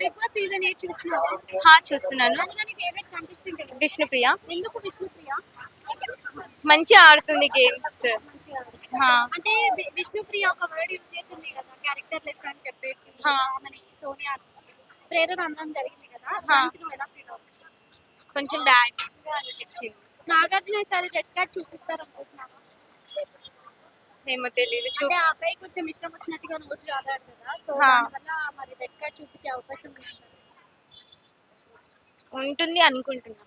Big boss season eight చూస్తున్నావా? హా చూస్తున్నాను. అందులో నీ ఫేవరెట్ కంటెస్టెంట్ ఎవరు? విష్ణుప్రియ. ఎందుకు విష్ణుప్రియ? మంచిగా ఆడుతుంది గేమ్స్ హా. అంటే వి- విష్ణుప్రియ ఒక వర్డ్ యూజ్ చేసింది కదా క్యారెక్టర్ లెస్ అని చెప్పేసి హా. ఆమెని సోనియా ప్రేరణ జరిగింది కదా హా. దానికి నువ్వు ఎలా ఫీల్ అవుతావు కొంచెం బ్యాడ్ అనిపించింది. నాగార్జున ఈసారి రెడ్ కార్డ్ చూపిస్తారు అనుకుంటున్నాను ఏమో తెలియదు చూ ఆ అబ్బాయి కొంచెం ఇష్టం వచ్చినట్టుగా నోట్లు చాలాడు కదా. సో హా. దానివల్ల మరి రెడ్ కార్డ్ చూపించే అవకాశం ఉంది. ఉంటుంది అనుకుంటున్నా.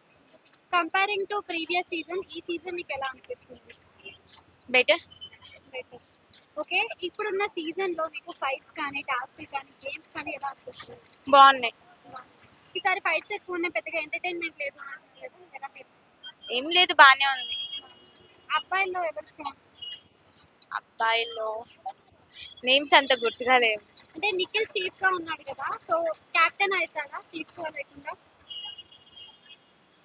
కంపేరింగ్ టు ప్రీవియస్ సీజన్ ఈ సీజన్ నీకు ఎలా అనిపిస్తుంది? బెటర్ ఓకే ఇప్పుడున్న సీజన్లో మీకు ఫైట్స్ కానీ టాస్క్ కానీ గేమ్స్ కానీ ఎలా అనిపిస్తుంది? బాగున్నాయి. ఈసారి ఫైట్స్ ఎక్కువ ఉన్నాయి పెద్దగా ఎంటర్టైన్మెంట్ లేదు. లేదు ఎలా feel? ఏం లేదు బాగానే ఉంది. అబ్బాయిల్లో ఎవరు స్ట్రాంగ్ అబ్బాయిలో నేమ్స్ అంత గుర్తుగా లేవు. అంటే నిఖిల్ చీఫ్గా ఉన్నాడు కదా సో కెప్టెన్ అవుతాడా? చీఫ్గా లేకుండా?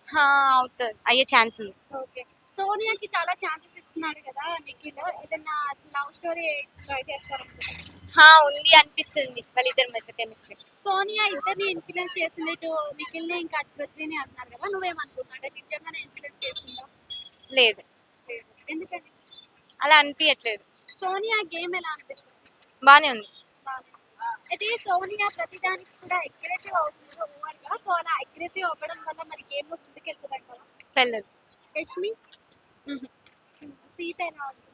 హా, అవుతుంది అయ్యే ఛాన్స్ ఉంది. ఓకే. సోనియాకి చాలా ఛాన్సెస్ ఇస్తున్నాడు కదా నిఖిల్. ఏదైనా లవ్ స్టోరీ ట్రై చేస్తారనుకుంటున్నా హా ఉంది అనిపిస్తుంది. వాళ్ళిద్దరి మధ్య కెమిస్ట్రీ. సోనియా ఇద్దరిని ఇన్ఫ్లుయెన్స్ చేసింది. ఇటు నిఖిల్ని ఇంకా పృథ్వీని అంటున్నారు కదా. నువ్వేమనుకుంటున్నావు? అంటే నిజంగానే ఇన్ఫ్లుయెన్స్ చేసిందా? లేదు. ఎందుకని? అలా అనిపించట్లేదు సోనియా గేమ్ ఎలా అనిపిస్తుంది? బాగానే ఉంది. అయితే సోనియా ప్రతిదానికి కూడా అగ్రెసివ్ అవుతుంది? ఓవర్గా సో అలా అగ్రెసివ్ అవ్వడం వల్ల మరి గేమ్ ముందుకెళ్తుంది కదా? పెళ్ళదు యష్మి? సీత ఎలా అవుతుంది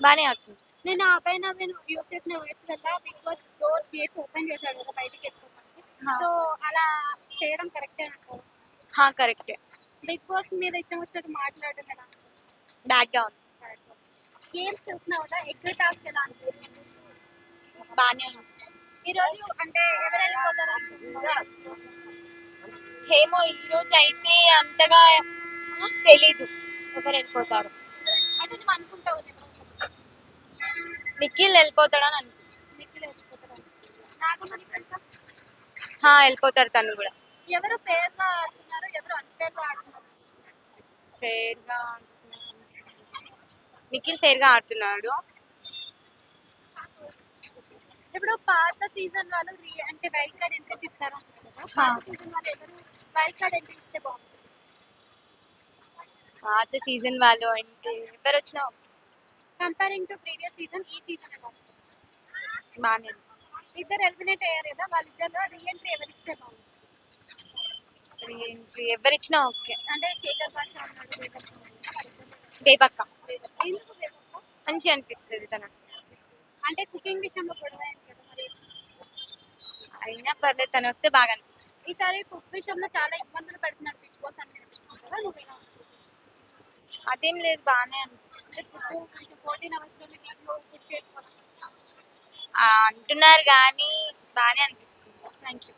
బాగానే ఆడుతుంది. నేను ఆ పైన నేను యూస్ చేసిన వేస్ వల్ల Bigg Boss door gates open చేశాడు కదా బయటికి వెళ్ళిపోతానికి హా. సో అలా చేయడం కరెక్టే అంటారు హా కరెక్టే. బిగ్ బాస్ మీద ఇష్టం వచ్చినట్టు మాట్లాడడం ఎలా? బ్యాడ్గా ఉంది. గేమ్స్ చూస్తున్నావు? కదా ఎగ్జిట్ టాస్క్ ఎలా అనిపిస్తుంది బాగానే అనిపించింది ఈ రోజు అంటే ఎవరు వెళ్ళిపోతారు? అనుకుంటున్నారు? ఏమో ఈ రోజు అయితే అంతగా తెలీదు ఒకరు వెళ్ళిపోతారు. అంటే నువ్వు అనుకుంటావు ఎవరు. నిఖిల్ వెళ్ళిపోతాడని అనిపించింది నిఖిల్. నాగమణి హా వెళ్ళిపోతారు తను కూడా. ఎవరు ఫేర్గా ఆడుతున్నారు? ఎవరు అన్ఫేర్గా ఆడుతున్నారు? ఫేర్గా నిఖిల్ ఫేర్గా ఆడుతున్నాడు. ఇప్పుడు పాత సీజన్ వాళ్ళు అంటే వైల్డ్ కార్డ్ ఎంట్రీస్ ఇస్తారు సీజన్ వాళ్ళు ఎవరు? వైల్డ్ కార్డ్ ఎంట్రీ ఇస్తే బాగుంటుంది. పాత సీజన్ వాళ్ళు అంటే ఎవరు వచ్చినా కంపేరింగ్ టు ప్రీవియస్ సీజన్ ఈ సీజన్ ఎలా ఉంది? బాగానే అనిపిస్తుంది ఇద్దరు ఎలిమినేట్ అయ్యారు కదా వాళ్ళిద్దరిలో రీఎంట్రీ ఎవరు ఇస్తే బాగుంటుంది. ఎంట్రీ ఎవరిచ్చినా ఓకే. అంటే శేఖర్ భాష. బేబక్క? మంచి అనిపిస్తుంది తను అంటే కుకింగ్ విషయంలో మరి? అయినా పర్లేదు తను వస్తే బాగా అనిపించింది ఈసారి కుక్ విషయంలో చాలా ఇబ్బందులు పెడుతున్నాడు బిగ్ బాస్ అని అనిపిస్తుంది? అదేం లేదు బాగానే అనిపిస్తుంది. ఫోర్టీన్ అవర్స్ ఫుడ్ చేసుకోవడం. ఆ, అంటున్నారు కానీ బాగానే అనిపిస్తుంది. Thank you